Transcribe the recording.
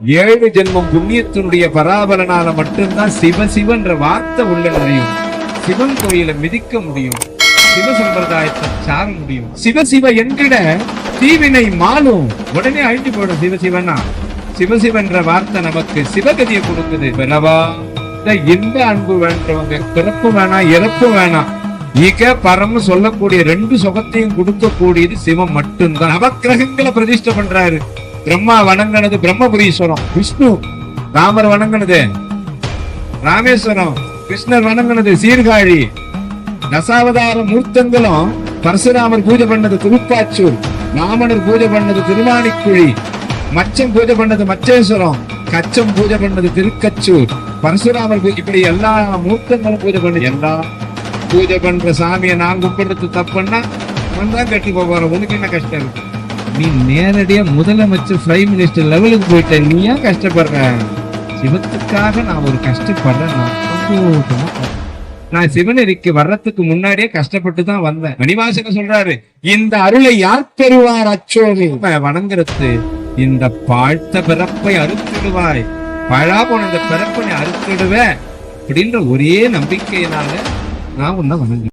ஏழு ஜென்மம் புண்ணியத்தினுடைய பராபலனால மட்டும்தான் சிவ சிவன்ற வார்த்தை உள்ள நுழையும் சிவன் கோயிலை மிதிக்க முடியும். சிவ சம்பிரதாயத்தை சார முடியும். சிவ சிவ என்கிட தீவினை மாலும். உடனே அழிஞ்சு போடும் சிவ சிவனா. சிவசிவன்ற வார்த்தை நமக்கு சிவகதியை கொடுக்குது. பிறவா இந்த இன்ப அன்பு வேண்டவங்க. பிறப்பு வேணாம் இறப்பு வேணாம் இக பரம்னு சொல்லக்கூடிய ரெண்டு சுகத்தையும் கொடுக்கக்கூடியது சிவம் மட்டும்தான். நவக்கிரகங்களை பிரதிஷ்டை பண்றாரு. பிரம்மா வணங்கினது பிரம்மபுரீஸ்வரம் விஷ்ணு ராமர் வணங்கினது ராமேஸ்வரம் கிருஷ்ணர் வணங்கினது சீர்காழி. தசாவதார மூர்த்தங்களும் பரசுராமர் பூஜை பண்ணது திருப்பாச்சூர் ராமனர் பூஜை பண்ணது திருவாணிக்குழி மச்சம் பூஜை பண்ணது மச்சேஸ்வரம் கச்சம் பூஜை பண்ணது திருக்கச்சூர் பரசுராமர் இப்படி எல்லா மூர்த்தங்களும் பூஜை பண்ணது எல்லா பூஜை பண்ற சாமியை நான் கும்பிடுறது தப்புன்னா நான் தான் கட்டி போறேன் உனக்கு என்ன கஷ்டம் இருக்கு? நீ நேரடியா முதலமைச்சர் பிரைம் மினிஸ்டர் லெவலுக்கு போயிட்ட நீ ஏன் கஷ்டப்படுற? சிவத்துக்காக நான் ஒரு கஷ்டப்படுறேன். நான் சந்தோஷமா நான் வர்றதுக்கு முன்னாடியே கஷ்டப்பட்டு தான் வந்தேன். மணிவாசகர் சொல்றாரு இந்த அருளை யார் பெறுவார் அச்சோதி வணங்குறது இந்த பாழ்த்த பிறப்பை அறுத்திடுவாய். பழா போன இந்த பிறப்பை நீ அறுத்திடுவ அப்படின்ற ஒரே நம்பிக்கையினால நான் உன்னை வணங்குறேன்.